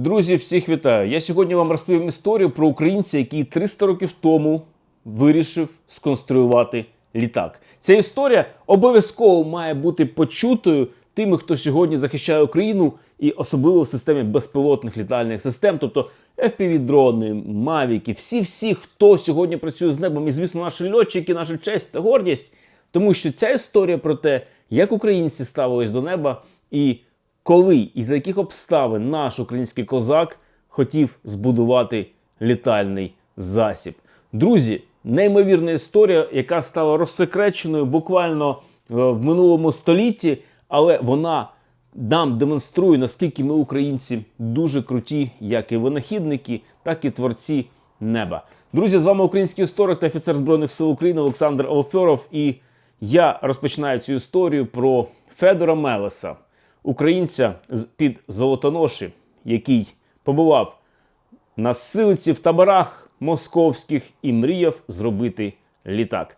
Друзі, всіх вітаю! Я сьогодні вам розповім історію про українця, який 300 років тому вирішив сконструювати літак. Ця історія обов'язково має бути почутою тими, хто сьогодні захищає Україну, і особливо в системі безпілотних літальних систем, тобто FPV-дрони, мавіки, всі-всі, хто сьогодні працює з небом, і звісно, наші льотчики, наша честь та гордість. Тому що ця історія про те, як українці ставились до неба, і коли і за яких обставин наш український козак хотів збудувати літальний засіб. Друзі, неймовірна історія, яка стала розсекреченою буквально е, в минулому столітті, але вона нам демонструє, наскільки ми, українці, дуже круті, як і винахідники, так і творці неба. Друзі, з вами український історик та офіцер Збройних сил України Олександр Алфьоров. І я розпочинаю цю історію про Федора Мелеса, українця під Золотоноші, який побував на силиці в таборах московських і мріяв зробити літак.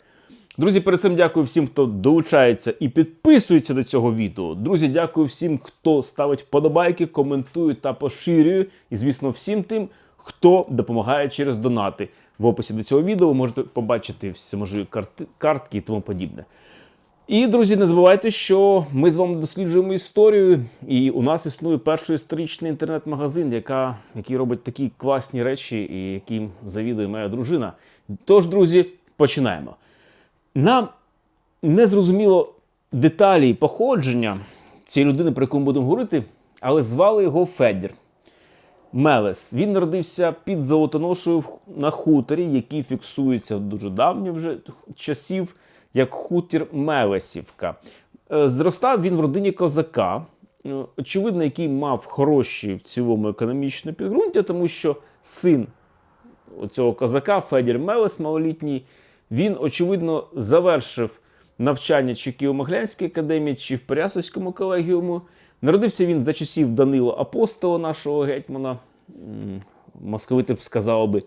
Друзі, перед цим дякую всім, хто долучається і підписується до цього відео. Друзі, дякую всім, хто ставить вподобайки, коментує та поширює. І, звісно, всім тим, хто допомагає через донати. В описі до цього відео ви можете побачити всі можливі карти, картки і тому подібне. І, друзі, не забувайте, що ми з вами досліджуємо історію, і у нас існує перший історичний інтернет-магазин, яка, який робить такі класні речі, і яким завідує моя дружина. Тож, друзі, починаємо. Нам не зрозуміло деталі походження цієї людини, про яку ми будемо говорити, але звали його Федір. Мелес. Він народився під Золотоношою на хуторі, який фіксується дуже давньо вже часів, як хутір Мелесівка. Е, Зростав він в родині козака, е, очевидно, який мав хороші в цілому економічне підґрунтя, тому що син цього козака, Федір Мелес, малолітній, він, очевидно, завершив навчання чи Києво-Моглянській академії, чи в Перясовському колегіуму. Народився він за часів Данила Апостола, нашого гетьмана. Московити б сказали би,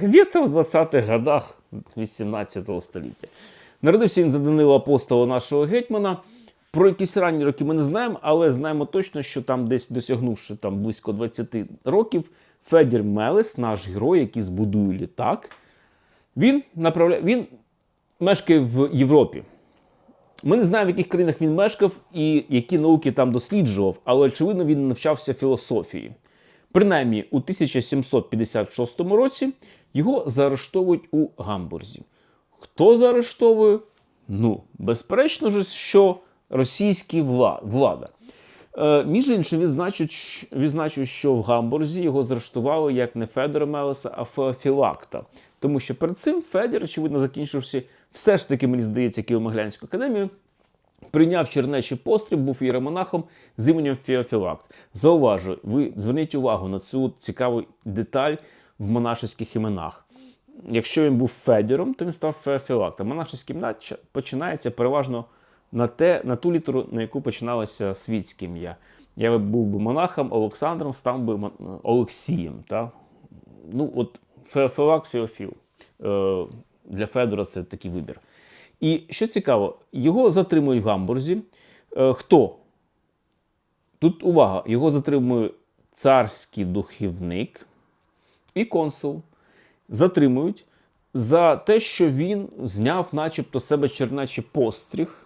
где-то в 20-х годах 18 століття. Народився він за Данила Апостола, нашого гетьмана. Про якісь ранні роки ми не знаємо, але знаємо точно, що там десь досягнувши там близько 20 років, Федір Мелес, наш герой, який збудує літак, він направляє, він мешкає в Європі. Ми не знаємо, в яких країнах він мешкав і які науки там досліджував, але очевидно він навчався філософії. Принаймні, у 1756 році його заарештовують у Гамбурзі. Хто заарештовує? Ну, безперечно ж, що російська влада. Е, між іншим, відзначу, що в Гамбурзі його заарештували як не Федора Мелеса, а Феофілакта. Тому що перед цим Федір, очевидно, закінчивши все ж таки, мені здається, Києво-Могилянську академію, прийняв чернечий постріб, був іеромонахом з іменем Феофілакт. Зауважу, ви зверніть увагу на цю цікаву деталь в монашеських іменах. Якщо він був Федіром, то він став Феофілактом. Монашеське ім'я ч- починається переважно на, те, на ту літеру, на яку починалося світське ім'я. Я був би монахом, Олександром, став би Олексієм. Та? Ну, от Феофілакт, Феофіл. Е, для Федора це такий вибір. І що цікаво, його затримують в Гамбурзі. Е, хто? Тут увага, його затримує царський духівник і консул. Затримують за те, що він зняв, начебто, себе чернечий постріг.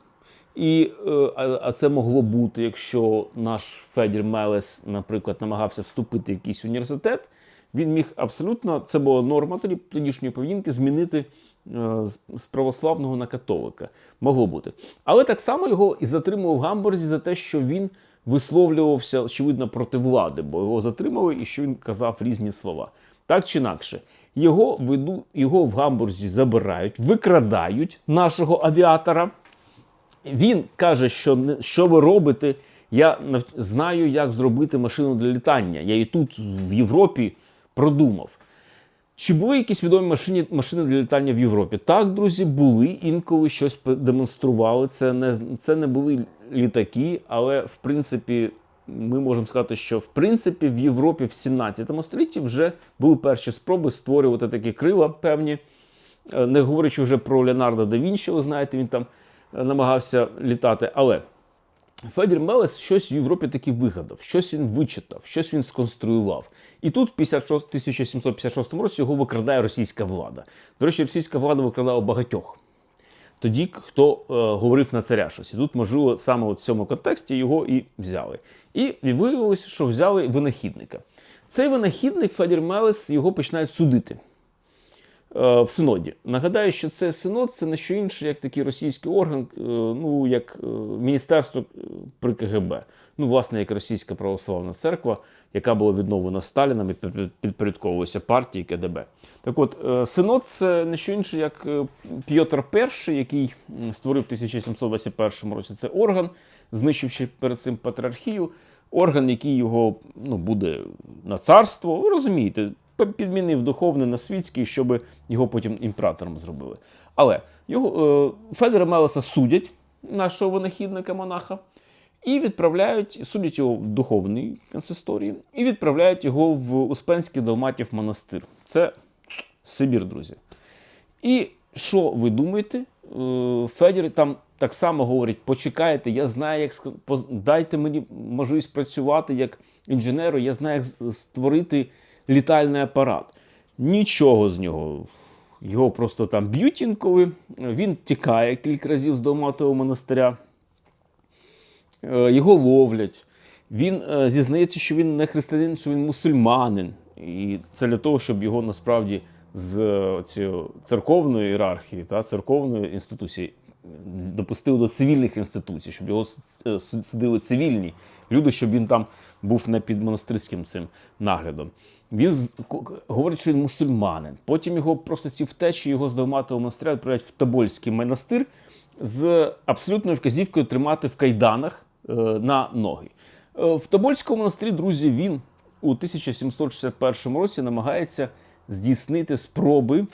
І, е, а, це могло бути, якщо наш Федір Мелес, наприклад, намагався вступити в якийсь університет, він міг абсолютно, це була норма тоді тодішньої поведінки, змінити е, з православного на католика. Могло бути. Але так само його і затримував в Гамбурзі за те, що він висловлювався, очевидно, проти влади, бо його затримали і що він казав різні слова. Так чи інакше, його, веду, його в Гамбурзі забирають, викрадають нашого авіатора. Він каже, що що ви робите. Я знаю, як зробити машину для літання. Я і тут, в Європі, продумав. Чи були якісь відомі машини, машини для літання в Європі? Так, друзі, були. Інколи щось демонстрували. Це не, це не були літаки, але в принципі, ми можемо сказати, що в принципі в Європі в 17 столітті вже були перші спроби створювати такі крила певні. Е, Не говорячи вже про Леонардо да Вінчі, ви знаєте, він там е, намагався літати. Але Федір Мелес щось в Європі таки вигадав, щось він вичитав, щось він сконструював. І тут, в 56 1756 році, його викрадає російська влада. До речі, російська влада викрадала багатьох. Тоді, хто е, говорив на царя щось. І тут, можливо, саме от в цьому контексті його і взяли. І виявилося, що взяли винахідника. Цей винахідник Федір Мелес його починають судити в синоді. Нагадаю, що це синод це не що інше, як такий російський орган, е, ну як е, міністерство е, при КГБ. Ну, власне, як Російська православна церква, яка була відновлена Сталіном і підпорядковувалася партії КДБ. Так от, е, синод це не що інше, як е, П'єтр І, який створив в 1721 році. Це орган, знищивши перед цим патріархію, орган, який його ну, буде на царство. Ви розумієте, підмінив духовне на світський, щоб його потім імператором зробили. Але його е, Федора Мелеса судять, нашого винахідника монаха, і відправляють, судять його в духовній консисторії, і відправляють його в Успенський Далматів монастир. Це Сибір, друзі. І що ви думаєте? Е, Федір там так само говорить: почекайте, я знаю, як дайте мені можливість працювати як інженеру, я знаю, як створити літальний апарат. Нічого з нього. Його просто там б'ють інколи. Він тікає кілька разів з Долматового монастиря. Е, Його ловлять. Він е, зізнається, що він не християнин, що він мусульманин. І це для того, щоб його насправді з цієї церковної ієрархії та церковної інституції допустили до цивільних інституцій, щоб його е, су- судили цивільні люди, щоб він там був не під монастирським цим наглядом. Він говорить, що він мусульманин. Потім його просто ці втечі його з Довматового монастиря відправляють в Тобольський монастир з абсолютною вказівкою тримати в кайданах е, на ноги. Е, в Тобольському монастирі, друзі, він у 1761 році намагається здійснити спроби,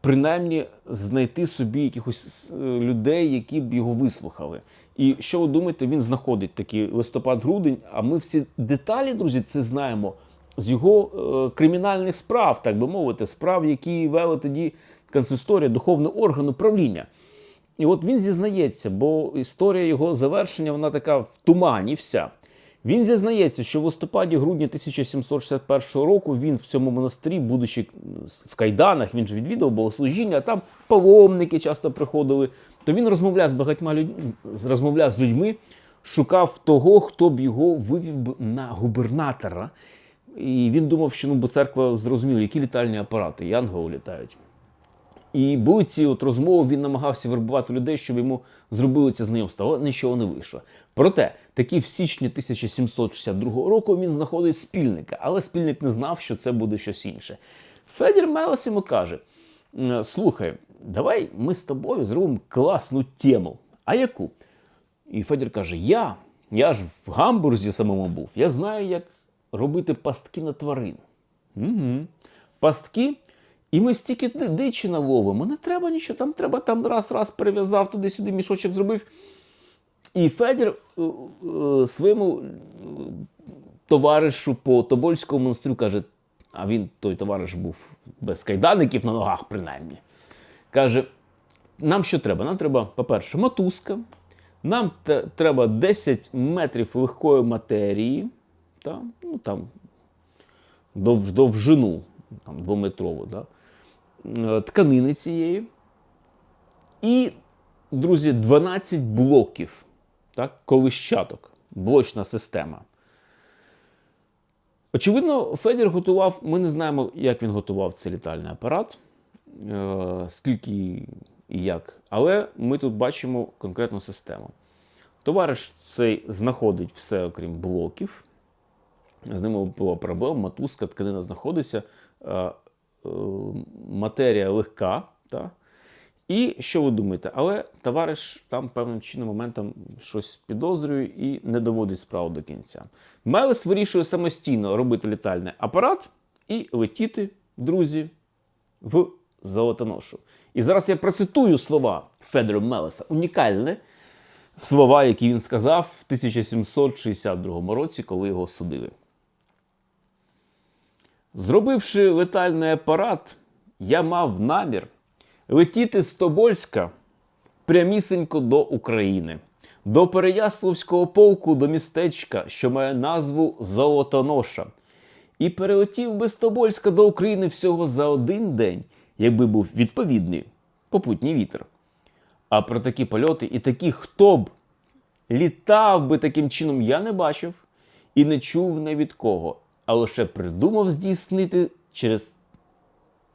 принаймні знайти собі якихось е, людей, які б його вислухали. І що ви думаєте, він знаходить такий листопад-грудень, а ми всі деталі, друзі, це знаємо з його е, кримінальних справ, так би мовити, справ, які вели тоді консисторія, духовний орган управління. І от він зізнається, бо історія його завершення вона така в тумані вся. Він зізнається, що в листопаді-грудні 1761 року він в цьому монастирі, будучи в кайданах, він же відвідав богослужіння, а там паломники часто приходили. То він розмовляв з багатьма людьми, розмовляв з людьми, шукав того, хто б його вивів на губернатора. І він думав, що ну, бо церква зрозуміла, які літальні апарати, янголи літають. І були ці от розмови, він намагався вербувати людей, щоб йому зробили це знайомство, але нічого не вийшло. Проте, таки в січні 1762 року він знаходить спільника, але спільник не знав, що це буде щось інше. Федір Мелес йому каже: «Е, слухай, давай ми з тобою зробимо класну тему. А яку? І Федір каже: Я, я ж в Гамбурзі самому був, я знаю, як робити пастки на тварин. Угу. Пастки. І ми стільки дичі наловимо. Не треба нічого, там треба там раз-раз перев'язав туди-сюди, мішочок зробив. І Федір е, е, своєму е, товаришу по Тобольському монастирю каже: а він, той товариш, був без кайдаників на ногах, принаймні. Каже: нам що треба? Нам треба, по-перше, мотузка, нам треба 10 метрів легкої матерії, та, ну, там, дов, довжину там, двометрову, да? Е, тканини цієї. І, друзі, 12 блоків, так, колищаток, блочна система. Очевидно, Федір готував, ми не знаємо, як він готував цей літальний апарат, е, скільки і як, але ми тут бачимо конкретну систему. Товариш цей знаходить все, окрім блоків. З ними була проблема, мотузка, тканина знаходиться, е, матерія легка. Та? І що ви думаєте? Але товариш там певним чином моментом щось підозрює і не доводить справу до кінця. Мелес вирішує самостійно робити літальний апарат і летіти, друзі, в Золотоношу. І зараз я процитую слова Федора Мелеса. Унікальне слова, які він сказав в 1762 році, коли його судили. Зробивши летальний апарат, я мав намір летіти з Тобольська прямісінько до України, до Переяславського полку до містечка, що має назву Золотоноша, і перелетів би з Тобольська до України всього за один день, якби був відповідний попутній вітер. А про такі польоти і такі, хто б літав би таким чином, я не бачив і не чув не від кого, а лише придумав здійснити через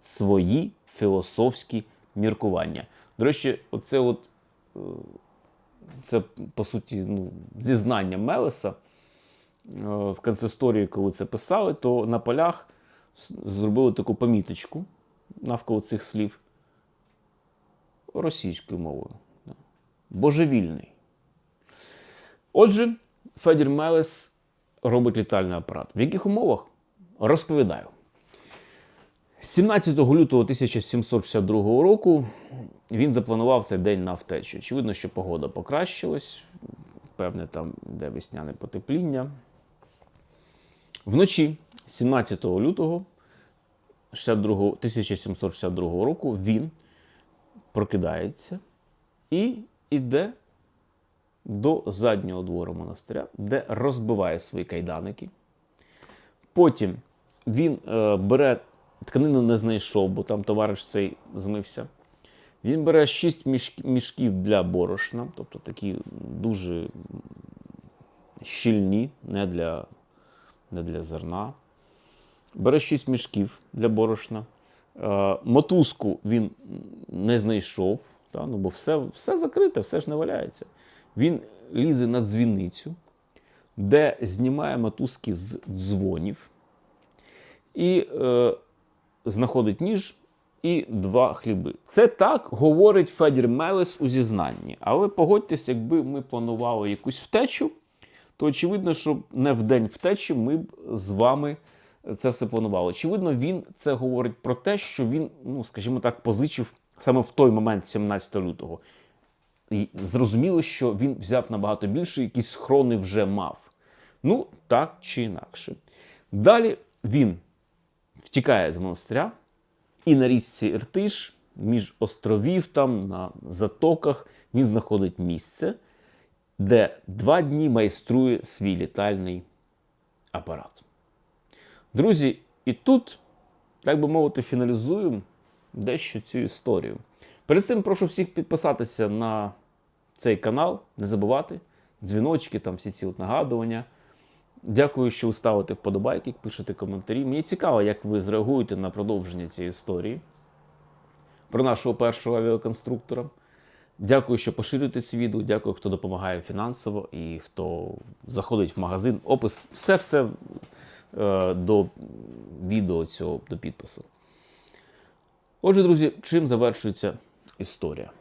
свої філософські міркування. До речі, оце от е, це по суті ну, зізнання Мелеса. Е, В консисторії, коли це писали, то на полях зробили таку поміточку навколо цих слів російською мовою. Божевільний. Отже, Федір Мелес робить літальний апарат. В яких умовах? Розповідаю. 17 лютого 1762 року він запланував цей день на втечу. Очевидно, що погода покращилась, певне там де весняне потепління. Вночі, 17 лютого 1762 року, він прокидається і йде до заднього двору монастиря, де розбиває свої кайданики. Потім він е, бере тканину не знайшов, бо там товариш цей змився. Він бере 6 мішків для борошна, тобто такі дуже щільні, не для, не для зерна. Бере 6 мішків для борошна. Е, мотузку він не знайшов, та, ну, бо все, все закрите, все ж не валяється. Він лізе на дзвіницю, де знімає мотузки з дзвонів і е, знаходить ніж і два хліби. Це так говорить Федір Мелес у зізнанні. Але погодьтесь, якби ми планували якусь втечу, то очевидно, що не в день втечі ми б з вами це все планували. Очевидно, він це говорить про те, що він, ну скажімо так, позичив саме в той момент, 17 лютого. Зрозуміло, що він взяв набагато більше, якісь схрони вже мав. Ну, так чи інакше. Далі він втікає з монастиря і на річці Іртиш, між островів, там, на затоках, він знаходить місце, де два дні майструє свій літальний апарат. Друзі, і тут, так би мовити, фіналізуємо дещо цю історію. Перед цим прошу всіх підписатися на цей канал, не забувати дзвіночки, там всі ці от нагадування. Дякую, що ви ставите вподобайки, пишете коментарі. Мені цікаво, як ви зреагуєте на продовження цієї історії про нашого першого авіаконструктора. Дякую, що поширюєте ці відео. Дякую, хто допомагає фінансово і хто заходить в магазин. Опис, все-все е, до відео цього до підпису. Отже, друзі, чим завершується історія?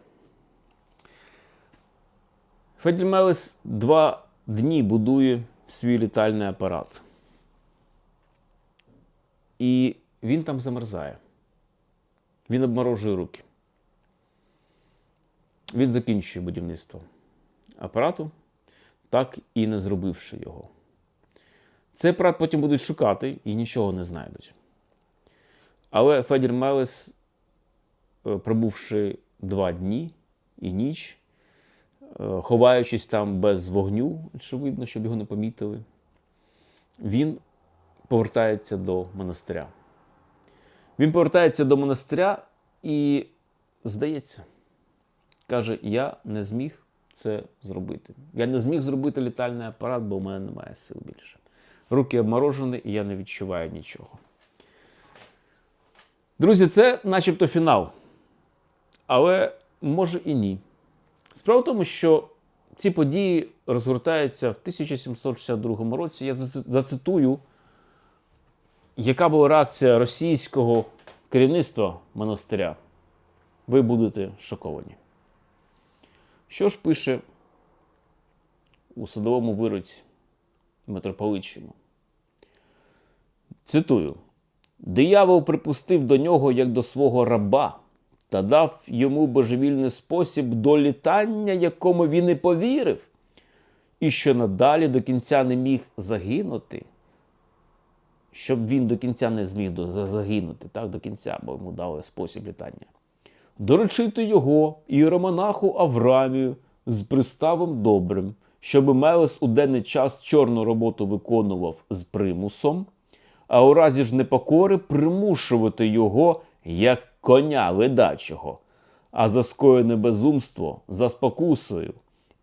Федір Мелес два дні будує свій літальний апарат. І він там замерзає. Він обморожує руки. Він закінчує будівництво апарату, так і не зробивши його. Цей апарат потім будуть шукати і нічого не знайдуть. Але Федір Мелес, е, пробувши два дні і ніч, е, ховаючись там без вогню, очевидно, щоб його не помітили, він повертається до монастиря. Він повертається до монастиря і, здається, каже: Я не зміг це зробити. Я не зміг зробити літальний апарат, бо в мене немає сил більше. Руки обморожені, і я не відчуваю нічого. Друзі, це начебто фінал. Але може і ні. Справа в тому, що ці події розгортаються в 1762 році. Я зацитую, яка була реакція російського керівництва монастиря. Ви будете шоковані. Що ж пише у судовому вироці митрополитчому? Цитую: Диявол припустив до нього як до свого раба та дав йому божевільний спосіб до літання, якому він і повірив, і що надалі до кінця не міг загинути, щоб він до кінця не зміг загинути, так, до кінця, бо йому дали спосіб літання. Доручити його іеромонаху Аврамію з приставом добрим, щоб Мелес у денний час чорну роботу виконував з примусом, а у разі ж непокори примушувати його як коня ледачого, а за скоєне безумство, за спокусою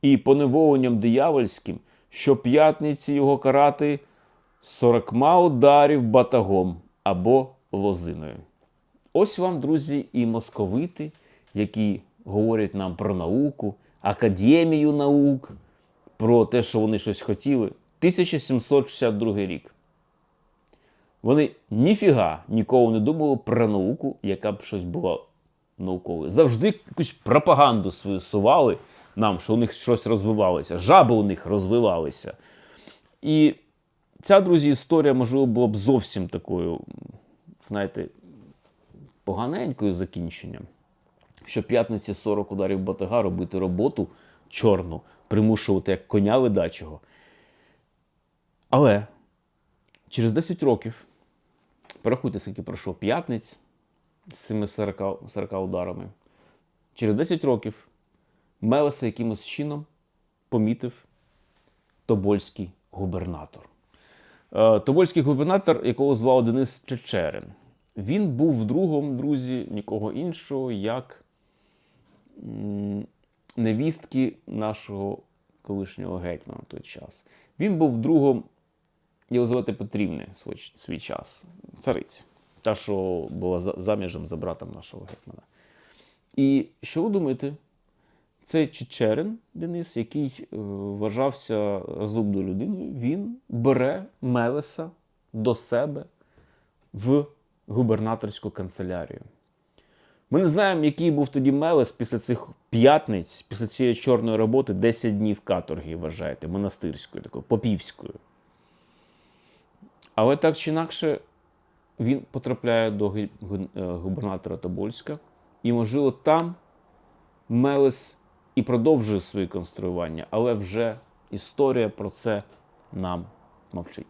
і поневоленням диявольським, що п'ятниці його карати сорокма ударів батагом або лозиною. Ось вам, друзі, і московити, які говорять нам про науку, академію наук, про те, що вони щось хотіли. 1762 рік. Вони ніфіга ніколи не думали про науку, яка б щось була науковою. Завжди якусь пропаганду свою сували нам, що у них щось розвивалося, жаби у них розвивалися. І ця, друзі, історія, можливо, була б зовсім такою, знаєте, поганенькою закінченням. Що п'ятниці 40 ударів батага робити роботу чорну, примушувати як коня ледачого. Але через 10 років, порахуйте, скільки пройшло п'ятниць з цими 40, 40 ударами. Через 10 років Мелеса якимось чином помітив Тобольський губернатор. Е, Тобольський губернатор, якого звав Денис Чечерин. Він був другом, друзі, нікого іншого, як невістки нашого колишнього гетьмана в той час. Він був другом Єлизавети Петрівни свій, свій час, цариці, та, що була за- заміжем за братом нашого гетьмана. І що ви думаєте? Це Чечерин Денис, який е, вважався розумною людиною, він бере Мелеса до себе в губернаторську канцелярію. Ми не знаємо, який був тоді Мелес після цих п'ятниць, після цієї чорної роботи 10 днів каторги, вважаєте, монастирської, такої попівської. Але так чи інакше, він потрапляє до е, губернатора Тобольська, і, можливо, там Мелес і продовжує свої конструювання, але вже історія про це нам мовчить.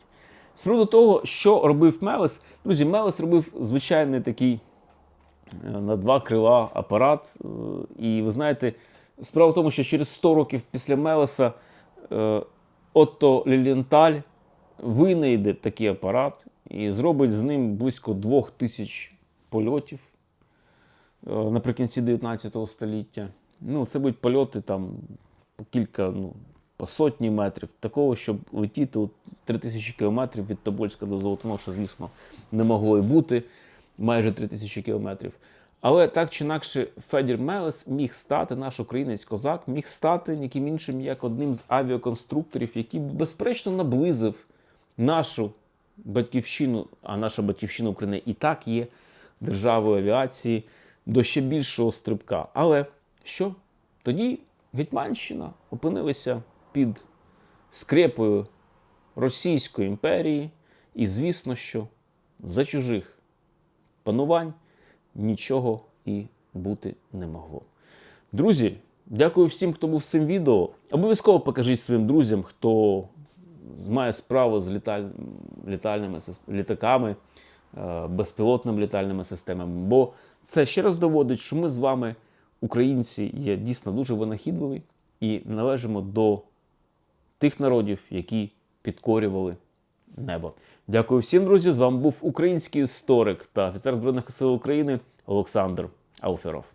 З приводу того, що робив Мелес, друзі, Мелес робив звичайний такий е, на два крила апарат. Е, І ви знаєте, справа в тому, що через 100 років після Мелеса Отто Лілієнталь винайде такий апарат і зробить з ним близько двох тисяч польотів е, наприкінці 19 століття. Ну, це будуть польоти там по кілька, ну, по сотні метрів. Такого, щоб летіти от 3000 кілометрів від Тобольська до Золотоноша, звісно, не могло і бути майже 3000 кілометрів. Але так чи інакше, Федір Мелес міг стати, наш українець козак, міг стати ніким іншим, як одним з авіаконструкторів, який безперечно наблизив нашу батьківщину, а наша батьківщина України і так є державою авіації до ще більшого стрибка. Але що? Тоді Гетьманщина опинилася під скрепою Російської імперії, і звісно, що за чужих панувань нічого і бути не могло. Друзі, дякую всім, хто був цим відео. Обов'язково покажіть своїм друзям, хто має справу з літаль... літальними літаками, е, безпілотними літальними системами. Бо це ще раз доводить, що ми з вами, українці, є дійсно дуже винахідливі і належимо до тих народів, які підкорювали небо. Дякую всім, друзі. З вами був український історик та офіцер Збройних сил України Олександр Ауферов.